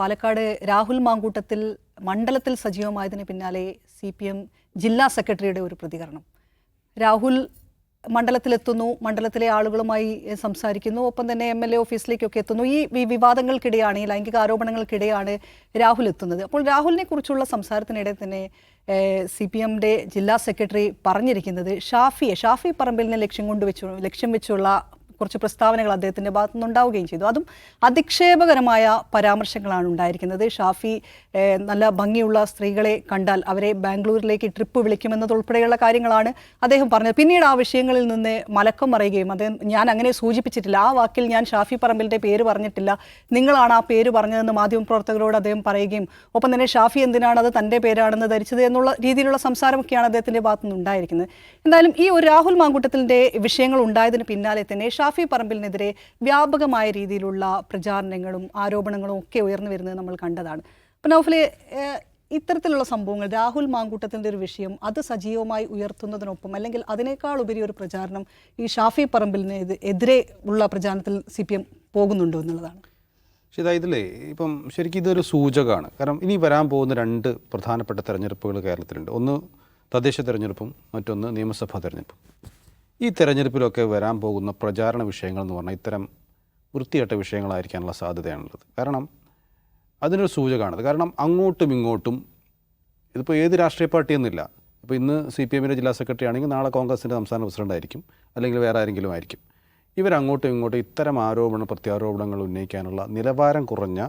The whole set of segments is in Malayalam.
പാലക്കാട് രാഹുൽ മാങ്കൂട്ടത്തിൽ മണ്ഡലത്തിൽ സജീവമായതിന് പിന്നാലെ സി പി എം ജില്ലാ സെക്രട്ടറിയുടെ ഒരു പ്രതികരണം. രാഹുൽ മണ്ഡലത്തിലെത്തുന്നു മണ്ഡലത്തിലെ ആളുകളുമായി സംസാരിക്കുന്നു ഒപ്പം തന്നെ എം എൽ എ ഓഫീസിലേക്കൊക്കെ എത്തുന്നു. ഈ വിവാദങ്ങൾക്കിടെയാണ് ഈ ലൈംഗിക ആരോപണങ്ങൾക്കിടെയാണ് രാഹുൽ എത്തുന്നത്. അപ്പോൾ രാഹുലിനെ കുറിച്ചുള്ള സംസാരത്തിനിടെ തന്നെ സി പി എമ്മിന്റെ ജില്ലാ സെക്രട്ടറി പറഞ്ഞിരിക്കുന്നത് ഷാഫിയെ ഷാഫി പറമ്പിലിനെ ലക്ഷ്യം കൊണ്ട് വെച്ചു ലക്ഷ്യം വെച്ചുള്ള കുറച്ച് പ്രസ്താവനകൾ അദ്ദേഹത്തിന്റെ ഭാഗത്തു നിന്നുണ്ടാവുകയും ചെയ്തു. അതും അധിക്ഷേപകരമായ പരാമർശങ്ങളാണ് ഉണ്ടായിരിക്കുന്നത്. ഷാഫി നല്ല ഭംഗിയുള്ള സ്ത്രീകളെ കണ്ടാൽ അവരെ ബാംഗ്ലൂരിലേക്ക് ട്രിപ്പ് വിളിക്കുമെന്നതുൾപ്പെടെയുള്ള കാര്യങ്ങളാണ് അദ്ദേഹം പറഞ്ഞത്. പിന്നീട് ആ വിഷയങ്ങളിൽ നിന്ന് മലക്കം മറയുകയും അദ്ദേഹം ഞാൻ അങ്ങനെ സൂചിപ്പിച്ചിട്ടില്ല. ആ വാക്കിൽ ഞാൻ ഷാഫി പറമ്പിലിന്റെ പേര് പറഞ്ഞിട്ടില്ല. നിങ്ങളാണ് ആ പേര് പറഞ്ഞതെന്ന് മാധ്യമപ്രവർത്തകരോട് അദ്ദേഹം പറയുകയും ഒപ്പം തന്നെ ഷാഫി എന്തിനാണ് അത് തന്റെ പേരാണെന്ന് ധരിച്ചത് എന്നുള്ള രീതിയിലുള്ള സംസാരമൊക്കെയാണ് അദ്ദേഹത്തിന്റെ ഭാഗത്തുനിന്ന് ഉണ്ടായിരിക്കുന്നത് എന്തായാലും ഈ ഒരു രാഹുൽ മാങ്കൂട്ടത്തിന്റെ വിഷയങ്ങൾ ഉണ്ടായതിന് പിന്നാലെ തന്നെ ഷാഫി പറമ്പിലിനെതിരെ വ്യാപകമായ രീതിയിലുള്ള പ്രചാരണങ്ങളും ആരോപണങ്ങളും ഒക്കെ ഉയർന്നു വരുന്നത് നമ്മൾ കണ്ടതാണ്. അപ്പം നൗഫലെ ഇത്തരത്തിലുള്ള സംഭവങ്ങൾ രാഹുൽ മാങ്കൂട്ടത്തിന്റെ ഒരു വിഷയം അത് സജീവമായി ഉയർത്തുന്നതിനൊപ്പം അല്ലെങ്കിൽ അതിനേക്കാൾ ഉപരി ഒരു പ്രചാരണം ഈ ഷാഫി പറമ്പിലിന് എതിരെ ഉള്ള പ്രചാരണത്തിൽ സി പി എം പോകുന്നുണ്ടോ എന്നുള്ളതാണ്. പക്ഷേ ഇതാ ഇതിലേ ഇപ്പം ശരിക്കും ഇതൊരു സൂചകമാണ്. കാരണം ഇനി വരാൻ പോകുന്ന രണ്ട് പ്രധാനപ്പെട്ട തെരഞ്ഞെടുപ്പുകൾ കേരളത്തിലുണ്ട്. ഒന്ന് തദ്ദേശ തെരഞ്ഞെടുപ്പും മറ്റൊന്ന് നിയമസഭാ തെരഞ്ഞെടുപ്പും. ഈ തെരഞ്ഞെടുപ്പിലൊക്കെ വരാൻ പോകുന്ന പ്രചാരണ വിഷയങ്ങൾ എന്ന് പറഞ്ഞാൽ ഇത്തരം വൃത്തികെട്ട വിഷയങ്ങളായിരിക്കാനുള്ള സാധ്യതയാണുള്ളത്. കാരണം അതിനൊരു സൂചകമാണത്. കാരണം അങ്ങോട്ടും ഇങ്ങോട്ടും ഇതിപ്പോൾ ഏത് രാഷ്ട്രീയ പാർട്ടിയൊന്നുമില്ല. ഇപ്പോൾ ഇന്ന് സി പി എമ്മിന്റെ ജില്ലാ സെക്രട്ടറി ആണെങ്കിൽ നാളെ കോൺഗ്രസിന്റെ സംസ്ഥാന പ്രസിഡന്റ് ആയിരിക്കും. അല്ലെങ്കിൽ വേറെ ആരെങ്കിലും ആയിരിക്കും. ഇവരങ്ങോട്ടും ഇങ്ങോട്ടും ഇത്തരം ആരോപണ പ്രത്യാരോപണങ്ങൾ ഉന്നയിക്കാനുള്ള നിലവാരം കുറഞ്ഞ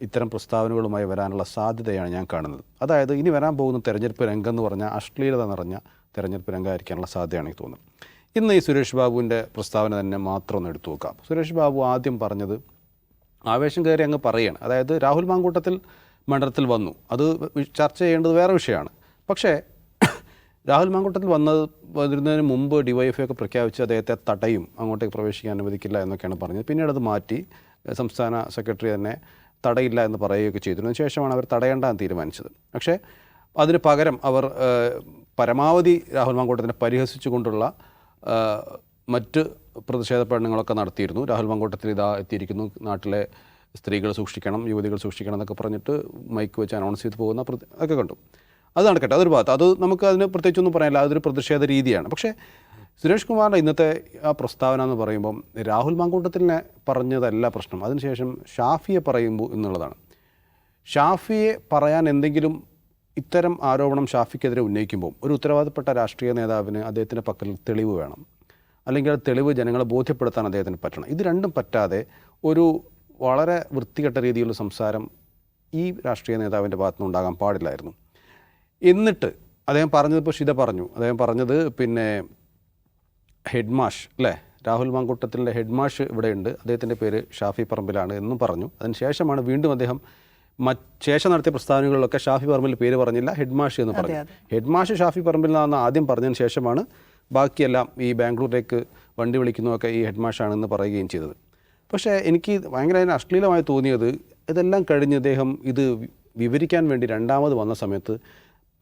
ഇത്തരം പ്രസ്താവനകളുമായി വരാനുള്ള സാധ്യതയാണ് ഞാൻ കാണുന്നത്. അതായത് ഇനി വരാൻ പോകുന്ന തെരഞ്ഞെടുപ്പ് രംഗം എന്ന് പറഞ്ഞാൽ അശ്ലീലത നിറഞ്ഞ തെരഞ്ഞെടുപ്പ് രംഗമായിരിക്കാനുള്ള സാധ്യതയാണ് എനിക്ക് തോന്നുന്നത്. ഇന്ന് ഈ സുരേഷ് ബാബുവിന്റെ പ്രസ്താവന തന്നെ മാത്രം ഒന്ന് എടുത്തു നോക്കാം. സുരേഷ് ബാബു ആദ്യം പറഞ്ഞത് ആവേശം കയറി അങ്ങ് പറയുകയാണ്. അതായത് രാഹുൽ മാങ്കൂട്ടത്തിൽ മണ്ഡലത്തിൽ വന്നു. അത് ചർച്ച ചെയ്യേണ്ടത് വേറെ വിഷയമാണ്. പക്ഷേ രാഹുൽ മാങ്കൂട്ടത്തിൽ വന്നത് വരുന്നതിന് മുമ്പ് ഡിവൈഎഫ്ഐ ഒക്കെ പ്രഖ്യാപിച്ച് അദ്ദേഹത്തെ തടയും. അങ്ങോട്ടേക്ക് പ്രവേശിക്കാൻ അനുവദിക്കില്ല എന്നൊക്കെയാണ് പറഞ്ഞത്. പിന്നീട് അത് മാറ്റി സംസ്ഥാന സെക്രട്ടറി തന്നെ തടയില്ല എന്ന് പറയുകയൊക്കെ ചെയ്തിരുന്നു. ശേഷമാണ് അവർ തടയേണ്ടെന്ന് തീരുമാനിച്ചത്. പക്ഷേ അതിന് പകരം അവർ പരമാവധി രാഹുൽ മങ്കോട്ടത്തിനെ പരിഹസിച്ചുകൊണ്ടുള്ള മറ്റ് പ്രതിഷേധ പ്രകടനങ്ങളൊക്കെ നടത്തിയിരുന്നു. രാഹുൽ മങ്കോട്ടത്തിൽ ഇതാ എത്തിയിരിക്കുന്നു. നാട്ടിലെ സ്ത്രീകൾ സൂക്ഷിക്കണം യുവതികൾ സൂക്ഷിക്കണം എന്നൊക്കെ പറഞ്ഞിട്ട് മൈക്ക് വെച്ച് അനൗൺസ് ചെയ്ത് പോകുന്ന ഒക്കെ കണ്ടു. അത് നടക്കട്ടെ അതൊരു ഭാഗത്ത് അത് നമുക്ക് അതിന് പ്രത്യേകിച്ചൊന്നും പറയാനില്ല. അതൊരു പ്രതിഷേധ രീതിയാണ്. പക്ഷേ സുരേഷ് കുമാറിന്റെ ഇന്നത്തെ ആ പ്രസ്താവന എന്ന് പറയുമ്പം രാഹുൽ മാങ്കൂട്ടത്തിനെ പറഞ്ഞതല്ല പ്രശ്നം. അതിനുശേഷം ഷാഫിയെ പറയുമ്പോൾ എന്നുള്ളതാണ്. ഷാഫിയെ പറയാൻ എന്തെങ്കിലും ഇത്തരം ആരോപണം ഷാഫിക്കെതിരെ ഉന്നയിക്കുമ്പോൾ ഒരു ഉത്തരവാദപ്പെട്ട രാഷ്ട്രീയ നേതാവിന് അദ്ദേഹത്തിന്റെ പക്കൽ തെളിവ് വേണം. അല്ലെങ്കിൽ ആ തെളിവ് ജനങ്ങളെ ബോധ്യപ്പെടുത്താൻ അദ്ദേഹത്തിന് പറ്റണം. ഇത് രണ്ടും പറ്റാതെ ഒരു വളരെ വൃത്തികെട്ട രീതിയിലുള്ള സംസാരം ഈ രാഷ്ട്രീയ നേതാവിന്റെ ഭാഗത്തുനിന്ന് ഉണ്ടാകാൻ പാടില്ലായിരുന്നു. എന്നിട്ട് അദ്ദേഹം പറഞ്ഞത് ഇപ്പോൾ ഷിത പറഞ്ഞു. അദ്ദേഹം പറഞ്ഞത് പിന്നെ ഹെഡ് മാഷ് അല്ലേ? രാഹുൽ മാങ്കൂട്ടത്തിന്റെ ഹെഡ് മാഷ് ഇവിടെയുണ്ട്. അദ്ദേഹത്തിന്റെ പേര് ഷാഫി പറമ്പിലാണ് എന്നും പറഞ്ഞു. അതിന് ശേഷമാണ് വീണ്ടും അദ്ദേഹം ശേഷം നടത്തിയ പ്രസ്താവനകളിലൊക്കെ ഷാഫി പറമ്പിൽ പേര് പറഞ്ഞില്ല ഹെഡ് മാഷ് എന്ന് പറഞ്ഞു. ഹെഡ് മാഷ് ഷാഫി പറമ്പിൽ നിന്നാണ് ആദ്യം പറഞ്ഞതിന് ശേഷമാണ് ബാക്കിയെല്ലാം ഈ ബാംഗ്ലൂരിലേക്ക് വണ്ടി വിളിക്കുന്നതൊക്കെ ഈ ഹെഡ് മാഷാണെന്ന് പറയുകയും ചെയ്തത്. പക്ഷേ എനിക്ക് ഭയങ്കര അതിന് അശ്ലീലമായി തോന്നിയത് ഇതെല്ലാം കഴിഞ്ഞ് ഇദ്ദേഹം ഇത് വിവരിക്കാൻ വേണ്ടി രണ്ടാമത് വന്ന സമയത്ത്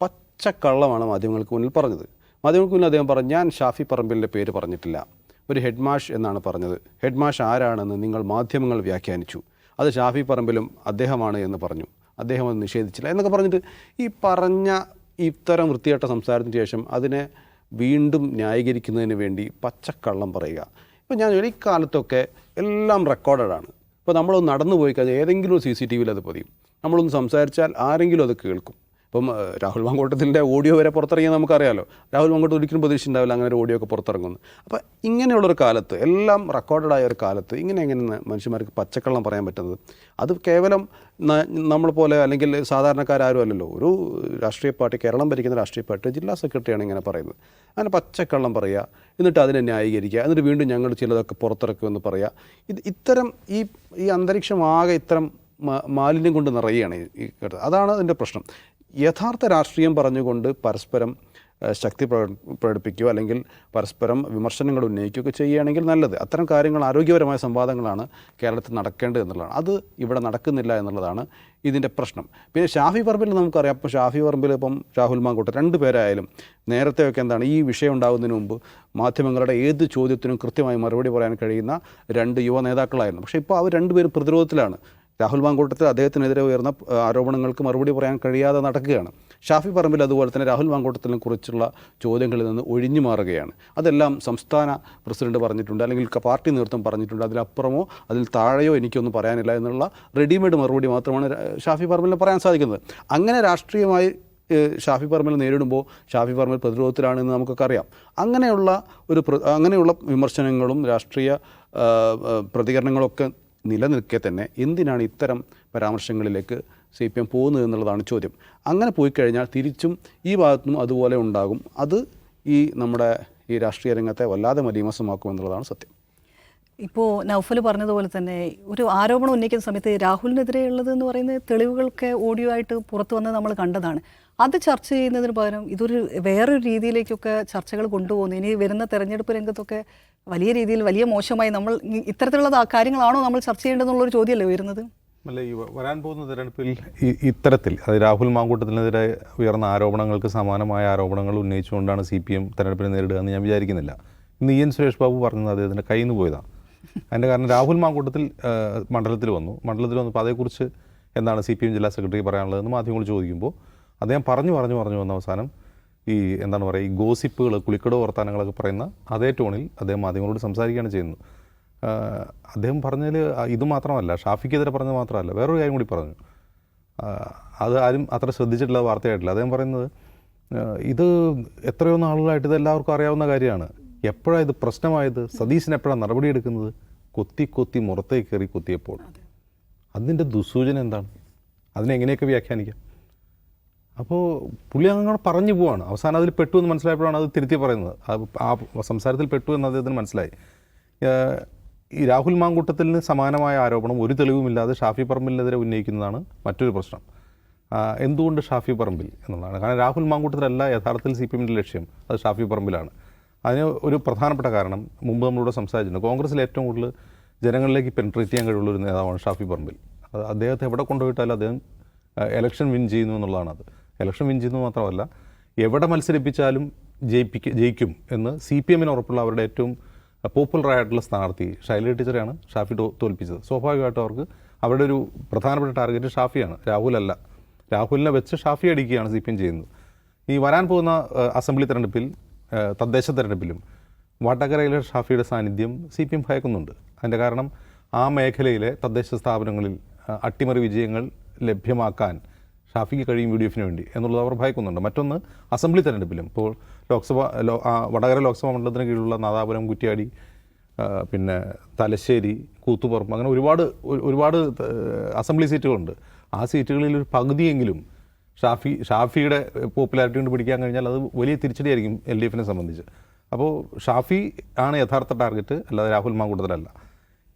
പച്ചക്കള്ളമാണ് മാധ്യമങ്ങൾക്ക് മുന്നിൽ പറഞ്ഞത്. മാധ്യമങ്ങൾക്ക് മുന്നിൽ അദ്ദേഹം പറഞ്ഞു ഞാൻ ഷാഫി പറമ്പിലിന്റെ പേര് പറഞ്ഞിട്ടില്ല. ഒരു ഹെഡ് മാഷ് എന്നാണ് പറഞ്ഞത്. ഹെഡ് മാഷ് ആരാണെന്ന് നിങ്ങൾ മാധ്യമങ്ങൾ വ്യാഖ്യാനിച്ചു. അത് ഷാഫി പറമ്പിലും അദ്ദേഹമാണ് എന്ന് പറഞ്ഞു. അദ്ദേഹം അത് നിഷേധിച്ചില്ല എന്നൊക്കെ പറഞ്ഞിട്ട് ഈ പറഞ്ഞ ഇത്തരം വൃത്തികെട്ട സംസാരത്തിന് ശേഷം അതിനെ വീണ്ടും ന്യായീകരിക്കുന്നതിന് വേണ്ടി പച്ചക്കള്ളം പറയുക. ഇപ്പോൾ ഞാൻ ഈ കാലത്തൊക്കെ എല്ലാം റെക്കോർഡഡാണ് ഇപ്പോൾ നമ്മളൊന്ന് നടന്നു പോയി കഴിഞ്ഞാൽ ഏതെങ്കിലും സി സി ടി വിയിൽ അത് പതിയും. നമ്മളൊന്ന് സംസാരിച്ചാൽ ആരെങ്കിലും അത് കേൾക്കും. ഇപ്പം രാഹുൽ മാങ്കോട്ടത്തിന്റെ ഓഡിയോ വരെ പുറത്തിറങ്ങിയാൽ നമുക്കറിയാമല്ലോ രാഹുൽ മാങ്കോട്ട് ഒരിക്കലും പ്രതീക്ഷിച്ചിട്ടുണ്ടാവില്ല അങ്ങനെ ഒരു ഓഡിയോ ഒക്കെ പുറത്തിറങ്ങുന്നു. അപ്പോൾ ഇങ്ങനെയുള്ളൊരു കാലത്ത് എല്ലാം റെക്കോർഡഡ് ആയ ഒരു കാലത്ത് ഇങ്ങനെ എങ്ങനെ മനുഷ്യന്മാർക്ക് പച്ചക്കള്ളം പറയാൻ പറ്റുന്നത്? അത് കേവലം നമ്മൾ പോലെ അല്ലെങ്കിൽ സാധാരണക്കാരും അല്ലല്ലോ. ഒരു രാഷ്ട്രീയ പാർട്ടി കേരളം ഭരിക്കുന്ന രാഷ്ട്രീയ പാർട്ടി ജില്ലാ സെക്രട്ടറിയാണ് ഇങ്ങനെ പറയുന്നത്. അങ്ങനെ പച്ചക്കള്ളം പറയുക എന്നിട്ട് അതിനെ ന്യായീകരിക്കുക എന്നിട്ട് വീണ്ടും ഞങ്ങൾ ചിലതൊക്കെ പുറത്തിറക്കുമെന്ന് പറയുക ഇത് ഇത്തരം ഈ ഈ അന്തരീക്ഷമാകെ ഇത്തരം മാലിന്യം കൊണ്ട് നിറയുകയാണ് ഈ അതാണ് അതിന്റെ പ്രശ്നം. യഥാർത്ഥ രാഷ്ട്രീയം പറഞ്ഞുകൊണ്ട് പരസ്പരം ശക്തി പ്രക- പ്രകടിപ്പിക്കുകയോ അല്ലെങ്കിൽ പരസ്പരം വിമർശനങ്ങൾ ഉന്നയിക്കുകയൊക്കെ ചെയ്യുകയാണെങ്കിൽ നല്ലത്. അത്തരം കാര്യങ്ങൾ ആരോഗ്യപരമായ സംവാദങ്ങളാണ് കേരളത്തിൽ നടക്കേണ്ടത് എന്നുള്ളതാണ്. അത് ഇവിടെ നടക്കുന്നില്ല എന്നുള്ളതാണ് ഇതിന്റെ പ്രശ്നം. പിന്നെ ഷാഫി പറമ്പിൽ നമുക്കറിയാം. ഇപ്പോൾ ഷാഫി പറമ്പിൽ ഇപ്പം രാഹുൽ മാങ്കൂട്ട് രണ്ട് പേരായാലും നേരത്തെയൊക്കെ എന്താണ് ഈ വിഷയം ഉണ്ടാകുന്നതിന് മുമ്പ് മാധ്യമങ്ങളുടെ ഏത് ചോദ്യത്തിനും കൃത്യമായി മറുപടി പറയാൻ കഴിയുന്ന രണ്ട് യുവ നേതാക്കളായിരുന്നു. പക്ഷേ ഇപ്പോൾ അവർ രണ്ടുപേരും പ്രതിരോധത്തിലാണ്. രാഹുൽ മാങ്കൂട്ടത്തിൽ അദ്ദേഹത്തിനെതിരെ ഉയർന്ന ആരോപണങ്ങൾക്ക് മറുപടി പറയാൻ കഴിയാതെ നടക്കുകയാണ്. ഷാഫി പറമ്പിൽ അതുപോലെ തന്നെ രാഹുൽ മാങ്കൂട്ടത്തിനെ കുറിച്ചുള്ള ചോദ്യങ്ങളിൽ നിന്ന് ഒഴിഞ്ഞു മാറുകയാണ്. അതെല്ലാം സംസ്ഥാന പ്രസിഡന്റ് പറഞ്ഞിട്ടുണ്ട് അല്ലെങ്കിൽ പാർട്ടി നേതൃത്വം പറഞ്ഞിട്ടുണ്ട്. അതിലപ്പുറമോ അതിൽ താഴെയോ എനിക്കൊന്നും പറയാനില്ല എന്നുള്ള റെഡിമെയ്ഡ് മറുപടി മാത്രമാണ് ഷാഫി പറമ്പിലിന് പറയാൻ സാധിക്കുന്നത്. അങ്ങനെ രാഷ്ട്രീയമായി ഷാഫി പറമ്പിൽ നേരിടുമ്പോൾ ഷാഫി പറമ്പിൽ പ്രതിരോധത്തിലാണെന്ന് നമുക്കൊക്കെ അറിയാം. അങ്ങനെയുള്ള ഒരു അങ്ങനെയുള്ള വിമർശനങ്ങളും രാഷ്ട്രീയ പ്രതികരണങ്ങളൊക്കെ നിലനിൽക്കെ തന്നെ എന്തിനാണ് ഇത്തരം പരാമർശങ്ങളിലേക്ക് സി പി എം പോകുന്നത് എന്നുള്ളതാണ് ചോദ്യം. അങ്ങനെ പോയി കഴിഞ്ഞാൽ തിരിച്ചും ഈ ഭാഗത്തുനിന്നും അതുപോലെ ഉണ്ടാകും. അത് ഈ നമ്മുടെ ഈ രാഷ്ട്രീയ രംഗത്തെ വല്ലാതെ മലീമസമാക്കും എന്നുള്ളതാണ് സത്യം. ഇപ്പോൾ നൗഫൽ പറഞ്ഞതുപോലെ തന്നെ ഒരു ആരോപണം ഉന്നയിക്കുന്ന സമയത്ത് രാഹുലിനെതിരെയുള്ളത് എന്ന് പറയുന്നത് തെളിവുകളൊക്കെ ഓഡിയോ ആയിട്ട് പുറത്തു വന്നത് നമ്മൾ കണ്ടതാണ്. അത് ചർച്ച ചെയ്യുന്നതിന് പകരം ഇതൊരു വേറൊരു രീതിയിലേക്കൊക്കെ ചർച്ചകൾ കൊണ്ടുപോകുന്നു. ഇനി വരുന്ന തെരഞ്ഞെടുപ്പ് രംഗത്തൊക്കെ വലിയ രീതിയിൽ വലിയ മോശമായി നമ്മൾ ഇത്തരത്തിലുള്ള കാര്യങ്ങളാണോ നമ്മൾ ചർച്ച ചെയ്യേണ്ടതെന്നുള്ളൊരു ചോദ്യമല്ലേ ഉയരുന്നത്? അല്ല ഈ വരാൻ പോകുന്ന തെരഞ്ഞെടുപ്പിൽ ഇത്തരത്തിൽ അതായത് രാഹുൽ മാങ്കൂട്ടത്തിനെതിരെ ഉയർന്ന ആരോപണങ്ങൾക്ക് സമാനമായ ആരോപണങ്ങൾ ഉന്നയിച്ചുകൊണ്ടാണ് സി പി എം തെരഞ്ഞെടുപ്പിനെ നേരിടുക എന്ന് ഞാൻ വിചാരിക്കുന്നില്ല. ഇന്ന് ഇ എൻ സുരേഷ് ബാബു പറഞ്ഞത് അദ്ദേഹത്തിന്റെ കയ്യിൽ നിന്ന് പോയതാണ്. അതിന്റെ കാരണം രാഹുൽ മാങ്കൂട്ടത്തിൽ മണ്ഡലത്തിൽ വന്നു. മണ്ഡലത്തിൽ വന്നപ്പോൾ അതേക്കുറിച്ച് എന്താണ് സി പി എം ജില്ലാ സെക്രട്ടറി പറയാനുള്ളതെന്ന് മാധ്യമങ്ങൾ ചോദിക്കുമ്പോൾ അദ്ദേഹം പറഞ്ഞു പറഞ്ഞു പറഞ്ഞു വന്ന അവസാനം ഈ എന്താണ് പറയുക ഈ ഗോസിപ്പുകൾ കുളിക്കട വർത്തമാനങ്ങളൊക്കെ പറയുന്ന അതേ ടോണിൽ അദ്ദേഹം മാധ്യമങ്ങളോട് സംസാരിക്കുകയാണ് ചെയ്യുന്നത്. അദ്ദേഹം പറഞ്ഞതിൽ ഇത് മാത്രമല്ല ഷാഫിക്കെതിരെ പറഞ്ഞത് മാത്രമല്ല വേറൊരു കാര്യം കൂടി പറഞ്ഞു. അത് ആരും അത്ര ശ്രദ്ധിച്ചിട്ടുള്ള വാർത്തയായിട്ടില്ല. അദ്ദേഹം പറയുന്നത് ഇത് എത്രയോ നാളുകളായിട്ട് ഇത് എല്ലാവർക്കും അറിയാവുന്ന കാര്യമാണ്. എപ്പോഴാണ് ഇത് പ്രശ്നമായത്? സതീശൻ എപ്പോഴാണ് നടപടിയെടുക്കുന്നത് കൊത്തി കൊത്തി മുറത്തേക്ക് കയറി കൊത്തിയപ്പോൾ. അതിന്റെ ദുസൂചന എന്താണ്? അതിനെങ്ങനെയൊക്കെ വ്യാഖ്യാനിക്കാം? അപ്പോൾ പുള്ളി അങ്ങനെ പറഞ്ഞു പോവാണ്. അവസാനം അതിൽ പെട്ടു എന്ന് മനസ്സിലായപ്പോഴാണ് അത് തിരുത്തി പറയുന്നത്. ആ സംസാരത്തിൽ പെട്ടു എന്ന് അദ്ദേഹത്തിന് മനസ്സിലായി. ഈ രാഹുൽ മാങ്കൂട്ടത്തിന് സമാനമായ ആരോപണം ഒരു തെളിവുമില്ലാതെ ഷാഫി പറമ്പിലിനെതിരെ ഉന്നയിക്കുന്നതാണ് മറ്റൊരു പ്രശ്നം. എന്തുകൊണ്ട് ഷാഫി പറമ്പിൽ എന്നുള്ളതാണ്. കാരണം രാഹുൽ മാങ്കൂട്ടത്തിലല്ല യഥാർത്ഥത്തിൽ സി പി എമ്മിന്റെ ലക്ഷ്യം. അത് ഷാഫി പറമ്പിലാണ്. അതിന് ഒരു പ്രധാനപ്പെട്ട കാരണം മുമ്പ് നമ്മളിവിടെ സംസാരിച്ചിട്ടുണ്ട് കോൺഗ്രസ്സിൽ ഏറ്റവും കൂടുതൽ ജനങ്ങളിലേക്ക് പെൻട്രേറ്റ് ചെയ്യാൻ കഴിവുള്ള ഒരു നേതാവാണ് ഷാഫി പറമ്പിൽ. അത് അദ്ദേഹത്തെ എവിടെ കൊണ്ടുപോയിട്ടാലും അദ്ദേഹം എലക്ഷൻ വിൻ ചെയ്യുന്നു എന്നുള്ളതാണ് അത് എലക്ഷൻ വിൻ ചെയ്യുന്നത് മാത്രമല്ല എവിടെ മത്സരിപ്പിച്ചാലും ജയിപ്പിക്ക ജയിക്കും എന്ന് സി പി എമ്മിന് ഉറപ്പുള്ള അവരുടെ ഏറ്റവും പോപ്പുലർ ആയിട്ടുള്ള സ്ഥാനാർത്ഥി ഷൈല ടീച്ചറെയാണ് ഷാഫി തോൽപ്പിച്ചത്. സ്വാഭാവികമായിട്ടും അവർക്ക് അവരുടെ ഒരു പ്രധാനപ്പെട്ട ടാർഗറ്റ് ഷാഫിയാണ് രാഹുലല്ല. രാഹുലിനെ വെച്ച് ഷാഫി അടിക്കുകയാണ് സി പി എം ചെയ്യുന്നത്. ഈ വരാൻ പോകുന്ന അസംബ്ലി തെരഞ്ഞെടുപ്പിൽ തദ്ദേശ തെരഞ്ഞെടുപ്പിലും വടകരയിലെ ഷാഫിയുടെ സാന്നിധ്യം സി പി എം ഭയക്കുന്നുണ്ട്. അതിന്റെ കാരണം ആ മേഖലയിലെ തദ്ദേശ സ്ഥാപനങ്ങളിൽ അട്ടിമറി വിജയങ്ങൾ ലഭ്യമാക്കാൻ ഷാഫിക്ക് കഴിയും യു ഡി എഫിന് വേണ്ടി എന്നുള്ളത് അവർ ഭയക്കുന്നുണ്ട്. മറ്റൊന്ന് അസംബ്ലി തെരഞ്ഞെടുപ്പിലും ഇപ്പോൾ ലോക്സഭ വടകര ലോക്സഭാ മണ്ഡലത്തിന് കീഴിലുള്ള നാദാപുരം കുറ്റ്യാടി പിന്നെ തലശ്ശേരി കൂത്തുപുറം അങ്ങനെ ഒരുപാട് ഒരുപാട് അസംബ്ലി സീറ്റുകളുണ്ട്. ആ സീറ്റുകളിൽ ഒരു പകുതിയെങ്കിലും ഷാഫി ഷാഫിയുടെ പോപ്പുലാരിറ്റി കൊണ്ട് പിടിക്കാൻ കഴിഞ്ഞാൽ അത് വലിയ തിരിച്ചടിയായിരിക്കും എൽ ഡി എഫിനെ സംബന്ധിച്ച്. അപ്പോൾ ഷാഫി ആണ് യഥാർത്ഥ ടാർഗറ്റ് അല്ലാതെ രാഹുൽ മാങ്കൂട്ടത്തിലല്ല.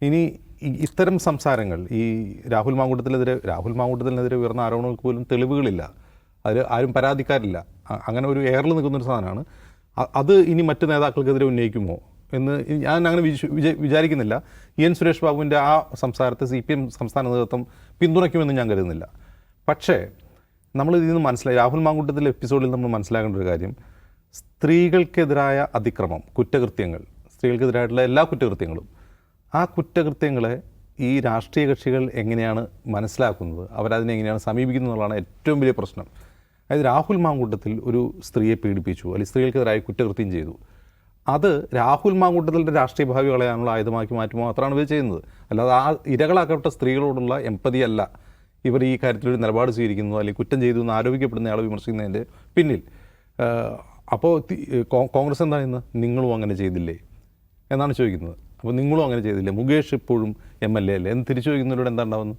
ഇനി ഇത്തരം സംസാരങ്ങൾ ഈ രാഹുൽ മാങ്കൂട്ടത്തിനെതിരെ രാഹുൽ മാങ്കൂട്ടത്തിനെതിരെ ഉയർന്ന ആരോപണങ്ങൾക്ക് പോലും തെളിവുകളില്ല. അതിൽ ആരും പരാതിക്കാരില്ല. അങ്ങനെ ഒരു എയറിൽ നിൽക്കുന്നൊരു സാധനമാണ്. അത് ഇനി മറ്റ് നേതാക്കൾക്കെതിരെ ഉന്നയിക്കുമോ എന്ന് ഞാൻ അങ്ങനെ വിചാരിക്കുന്നില്ല. ഇ എൻ സുരേഷ് ബാബുവിന്റെ ആ സംസാരത്തെ സി പി എം സംസ്ഥാന നേതൃത്വം പിന്തുണയ്ക്കുമെന്ന് ഞാൻ കരുതുന്നില്ല. പക്ഷേ നമ്മൾ ഇതിൽ നിന്ന് മനസ്സിലായി രാഹുൽ മാങ്കൂട്ടത്തിലെ എപ്പിസോഡിൽ നമ്മൾ മനസ്സിലാക്കേണ്ട ഒരു കാര്യം. സ്ത്രീകൾക്കെതിരായ അതിക്രമം കുറ്റകൃത്യങ്ങൾ സ്ത്രീകൾക്കെതിരായിട്ടുള്ള എല്ലാ കുറ്റകൃത്യങ്ങളും ആ കുറ്റകൃത്യങ്ങളെ ഈ രാഷ്ട്രീയ കക്ഷികൾ എങ്ങനെയാണ് മനസ്സിലാക്കുന്നത്? അവരതിനെ എങ്ങനെയാണ് സമീപിക്കുന്നത് എന്നുള്ളതാണ് ഏറ്റവും വലിയ പ്രശ്നം. അതായത് രാഹുൽ മാങ്കൂട്ടത്തിൽ ഒരു സ്ത്രീയെ പീഡിപ്പിച്ചു അല്ലെങ്കിൽ സ്ത്രീകൾക്കെതിരായി കുറ്റകൃത്യം ചെയ്തു. അത് രാഹുൽ മാങ്കൂട്ടത്തിന്റെ രാഷ്ട്രീയ ഭാവി കളയാനുള്ള ആയുധമാക്കി മാറ്റുമോ മാത്രമാണ് ഇവർ ചെയ്യുന്നത്. അല്ലാതെ ആ ഇരകളാക്കപ്പെട്ട സ്ത്രീകളോടുള്ള എമ്പതിയല്ല ഇവർ ഈ കാര്യത്തിലൊരു നിലപാട് സ്വീകരിക്കുന്നു അല്ലെങ്കിൽ കുറ്റം ചെയ്തു എന്ന് ആരോപിക്കപ്പെടുന്നയാളെ വിമർശിക്കുന്നതിന്റെ പിന്നിൽ. അപ്പോൾ കോൺഗ്രസ് എന്താണ് ഇന്ന് നിങ്ങളും അങ്ങനെ ചെയ്തില്ലേ? എന്നാണ് ചോദിക്കുന്നത്. അപ്പോൾ നിങ്ങളും അങ്ങനെ ചെയ്തില്ലേ? മുകേഷ് ഇപ്പോഴും എം എൽ എ അല്ലേ? എന്ന് തിരിച്ചു ചോദിക്കുന്നവരോട് എന്താ ഉണ്ടാവുന്നത്?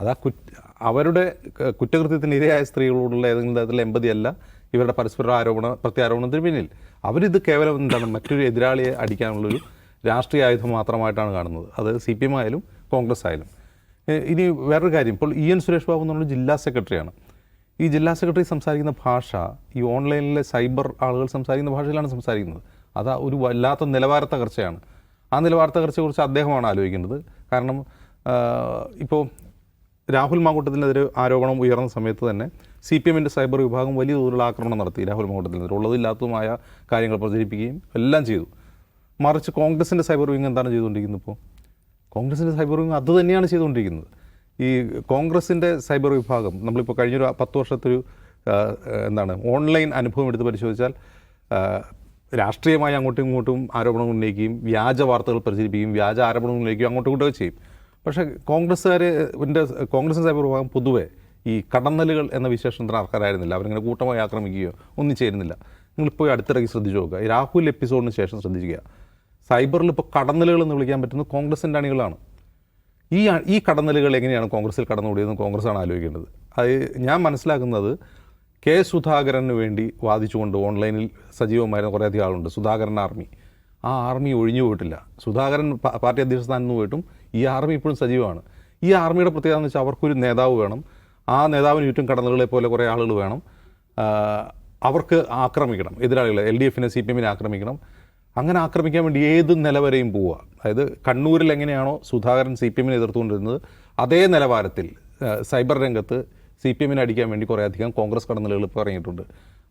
അതാ കുറ്റ അവരുടെ ക- കുറ്റകൃത്യത്തിന് ഇരയായ സ്ത്രീകളോടുള്ള ഏതെങ്കിലും തരത്തിലുള്ള എമ്പതി അല്ല ഇവരുടെ പരസ്പര ആരോപണ പ്രത്യാരോപണത്തിന് പിന്നിൽ. അവരിത് കേവലം എന്താണ് മറ്റൊരു എതിരാളിയെ അടിക്കാനുള്ളൊരു രാഷ്ട്രീയ ആയുധം മാത്രമായിട്ടാണ് കാണുന്നത്. അത് സി പി എം ആയാലും കോൺഗ്രസ് ആയാലും. ഇനി വേറൊരു കാര്യം. ഇപ്പോൾ ഇ എൻ സുരേഷ് ബാബു എന്ന് പറഞ്ഞ ജില്ലാ സെക്രട്ടറിയാണ്. ഈ ജില്ലാ സെക്രട്ടറി സംസാരിക്കുന്ന ഭാഷ ഈ ഓൺലൈനിലെ സൈബർ ആളുകൾ സംസാരിക്കുന്ന ഭാഷയിലാണ് സംസാരിക്കുന്നത്. അത് ഒരു വല്ലാത്ത നിലവാര തകർച്ചയാണ്. ആ നിലവാര തകർച്ചയെക്കുറിച്ച് അദ്ദേഹമാണ് ആലോചിക്കേണ്ടത്. കാരണം ഇപ്പോൾ രാഹുൽ മാങ്കൂട്ടത്തിനെതിരെ ആരോപണം ഉയർന്ന സമയത്ത് തന്നെ സി പി എമ്മിന്റെ സൈബർ വിഭാഗം വലിയ തോതിലുള്ള ആക്രമണം നടത്തി രാഹുൽ മാങ്കൂട്ടത്തിനെതിരെ. ഉള്ളതില്ലാത്തതുമായ കാര്യങ്ങൾ പ്രചരിപ്പിക്കുകയും എല്ലാം ചെയ്തു. മറിച്ച് കോൺഗ്രസിന്റെ സൈബർ വിങ് എന്താണ് ചെയ്തുകൊണ്ടിരിക്കുന്നത് ഇപ്പോൾ കോൺഗ്രസിന്റെ സൈബർ വിങ് അത് തന്നെയാണ് ചെയ്തുകൊണ്ടിരിക്കുന്നത്. ഈ കോൺഗ്രസിന്റെ സൈബർ വിഭാഗം നമ്മളിപ്പോൾ കഴിഞ്ഞൊരു പത്ത് വർഷത്തൊരു എന്താണ് ഓൺലൈൻ അനുഭവം എടുത്ത് പരിശോധിച്ചാൽ രാഷ്ട്രീയമായി അങ്ങോട്ടും ഇങ്ങോട്ടും ആരോപണങ്ങൾ ഉന്നയിക്കുകയും വ്യാജ വാർത്തകൾ പ്രചരിപ്പിക്കുകയും വ്യാജ ആരോപണങ്ങൾ ഉന്നയിക്കുകയും അങ്ങോട്ടും ഇങ്ങോട്ടും ചെയ്യും. പക്ഷേ കോൺഗ്രസ്സുകാരെ കോൺഗ്രസ് സൈബർ വിഭാഗം പൊതുവെ ഈ കടന്നലുകൾ എന്ന വിശേഷണത്തിന് ആൾക്കാരായിരുന്നില്ല. അവരിങ്ങനെ കൂട്ടമായി ആക്രമിക്കുകയോ ഒന്നും ചേരുന്നില്ല നിങ്ങളിപ്പോൾ അടുത്തിടയ്ക്ക് ശ്രദ്ധിച്ചു നോക്കുക. രാഹുൽ എപ്പിസോഡിന് ശേഷം ശ്രദ്ധിക്കുക സൈബറിൽ ഇപ്പോൾ കടന്നലുകൾ എന്ന് വിളിക്കാൻ പറ്റുന്ന കോൺഗ്രസിന്റെ അണികളാണ്. ഈ ഈ കടന്നലുകൾ എങ്ങനെയാണ് കോൺഗ്രസിൽ കടന്നുകൂടിയതെന്ന് കോൺഗ്രസ്സാണ് ആലോചിക്കേണ്ടത്. അത് ഞാൻ മനസ്സിലാക്കുന്നത് കെ സുധാകരന് വേണ്ടി വാദിച്ചുകൊണ്ട് ഓൺലൈനിൽ സജീവമായിരുന്ന കുറേയധികം ആളുണ്ട്. സുധാകരൻ ആർമി. ആ ആർമി ഒഴിഞ്ഞു പോയിട്ടില്ല. സുധാകരൻ പാർട്ടി അധ്യക്ഷ സ്ഥാനത്ത് പോയിട്ടും ഈ ആർമി ഇപ്പോഴും സജീവമാണ്. ഈ ആർമിയുടെ പ്രത്യേകത എന്ന് വെച്ചാൽ അവർക്കൊരു നേതാവ് വേണം. ആ നേതാവിന് ചുറ്റും കടന്നുകളെ പോലെ കുറേ ആളുകൾ വേണം. അവർക്ക് ആക്രമിക്കണം. എതിരാളികളെ എൽ ഡി എഫിനെ സി പി എമ്മിനെ ആക്രമിക്കണം. അങ്ങനെ ആക്രമിക്കാൻ വേണ്ടി ഏത് നിലവരെയും പോവുക. അതായത് കണ്ണൂരിൽ എങ്ങനെയാണോ സുധാകരൻ സി പി എമ്മിനെ എതിർത്തുകൊണ്ടിരുന്നത് അതേ നിലവാരത്തിൽ സൈബർ രംഗത്ത് സി പി എമ്മിനെ അടിക്കാൻ വേണ്ടി കുറേ അധികം കോൺഗ്രസ് കടന്നലുകൾ ഇപ്പോൾ ഇറങ്ങിയിട്ടുണ്ട്.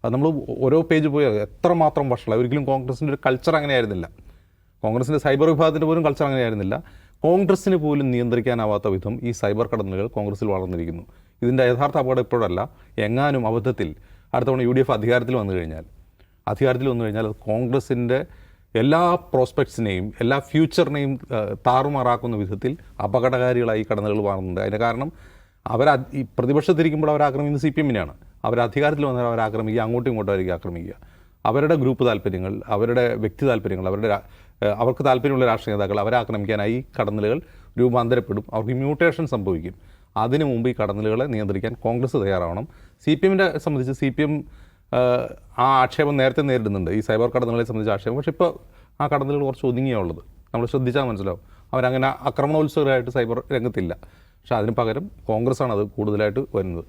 അത് നമ്മൾ ഓരോ പേജ് പോയി എത്രമാത്രം വഷളായി ഒരിക്കലും കോൺഗ്രസിന്റെ ഒരു കൾച്ചർ അങ്ങനെയായിരുന്നില്ല കോൺഗ്രസിന്റെ സൈബർ വിഭാഗത്തിന്റെ പോലും കൾച്ചർ അങ്ങനെയായിരുന്നില്ല കോൺഗ്രസ്സിന് പോലും നിയന്ത്രിക്കാനാവാത്ത വിധം ഈ സൈബർ കടന്നലുകൾ കോൺഗ്രസ്സിൽ വളർന്നിരിക്കുന്നു. ഇതിന്റെ യഥാർത്ഥ അപകടം ഇപ്പോഴല്ല എങ്ങാനും അബദ്ധത്തിൽ. അടുത്ത തവണ യു ഡി എഫ് അധികാരത്തിൽ വന്നു കഴിഞ്ഞാൽ അധികാരത്തിൽ വന്നു കഴിഞ്ഞാൽ അത് കോൺഗ്രസിന്റെ എല്ലാ പ്രോസ്പെക്ട്സിനെയും എല്ലാ ഫ്യൂച്ചറിനെയും താറുമാറാക്കുന്ന വിധത്തിൽ അപകടകാരികളായി കടന്നുകൾ മാറുന്നുണ്ട്. അതിന്റെ കാരണം അവർ ഈ പ്രതിപക്ഷത്തിരിക്കുമ്പോൾ അവർ ആക്രമിക്കുന്നത് സി പി എമ്മിനെയാണ്. അവർ അധികാരത്തിൽ വന്നാൽ അവർ ആക്രമിക്കുക അങ്ങോട്ടും ഇങ്ങോട്ടും ആയിരിക്കും ആക്രമിക്കുക. അവരുടെ ഗ്രൂപ്പ് താല്പര്യങ്ങൾ അവരുടെ വ്യക്തി താല്പര്യങ്ങൾ അവരുടെ അവർക്ക് താല്പര്യമുള്ള രാഷ്ട്രീയ നേതാക്കൾ അവരെ ആക്രമിക്കാനായി കടന്നലുകൾ രൂപാന്തരപ്പെടും. അവർക്ക് മ്യൂട്ടേഷൻ സംഭവിക്കും. അതിനു മുമ്പ് ഈ കടന്നലുകളെ നിയന്ത്രിക്കാൻ കോൺഗ്രസ് തയ്യാറാവണം. സി പി എമ്മിനെ സംബന്ധിച്ച് സി പി എം ആ ആക്ഷേപം നേരത്തെ നേരിടുന്നുണ്ട്. ഈ സൈബർ കടന്നലുകളെ സംബന്ധിച്ച ആക്ഷേപം. പക്ഷേ ഇപ്പോൾ ആ കടന്നലുകൾ കുറച്ച് ഒതുങ്ങിയാണുള്ളത് നമ്മൾ ശ്രദ്ധിച്ചാൽ മനസ്സിലാവും. അവരങ്ങനെ ആക്രമണോത്സുകരായിട്ട് സൈബർ രംഗത്തില്ല. പക്ഷേ അതിന് പകരം കോൺഗ്രസ്സാണ് അത് കൂടുതലായിട്ട് വരുന്നത്.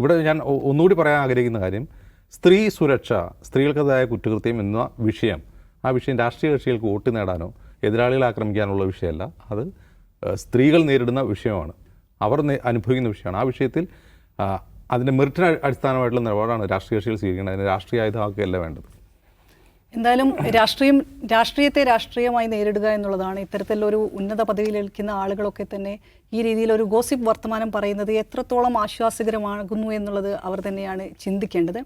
ഇവിടെ ഞാൻ ഒന്നുകൂടി പറയാൻ ആഗ്രഹിക്കുന്ന കാര്യം സ്ത്രീ സുരക്ഷ സ്ത്രീകൾക്കെതിരായ കുറ്റകൃത്യം എന്ന വിഷയം ആ വിഷയം രാഷ്ട്രീയ കക്ഷികൾക്ക് വോട്ട് നേടാനോ എതിരാളികളെ ആക്രമിക്കാനുള്ള വിഷയമല്ല അത് സ്ത്രീകൾ നേരിടുന്ന വിഷയമാണ്. അവർ അനുഭവിക്കുന്ന വിഷയമാണ്. ആ വിഷയത്തിൽ അതിന്റെ മെറിറ്റിന് അടിസ്ഥാനമായിട്ടുള്ള നിലപാടാണ് രാഷ്ട്രീയ കക്ഷികൾ സ്വീകരിക്കുന്നത് അതിന് രാഷ്ട്രീയ ആയുധമാക്കുകയല്ല വേണ്ടത്. എന്തായാലും രാഷ്ട്രീയം രാഷ്ട്രീയത്തെ രാഷ്ട്രീയമായി നേരിടുക എന്നുള്ളതാണ് ഇത്തരത്തിലൊരു ഉന്നത പദവിയിലിരിക്കുന്ന ആളുകളൊക്കെ തന്നെ ഈ രീതിയിൽ ഒരു ഗോസിപ്പ് വർത്തമാനം പറയുന്നത് എത്രത്തോളം ആശ്വാസകരമാകുന്നു എന്നുള്ളത് അവർ തന്നെയാണ് ചിന്തിക്കേണ്ടത്.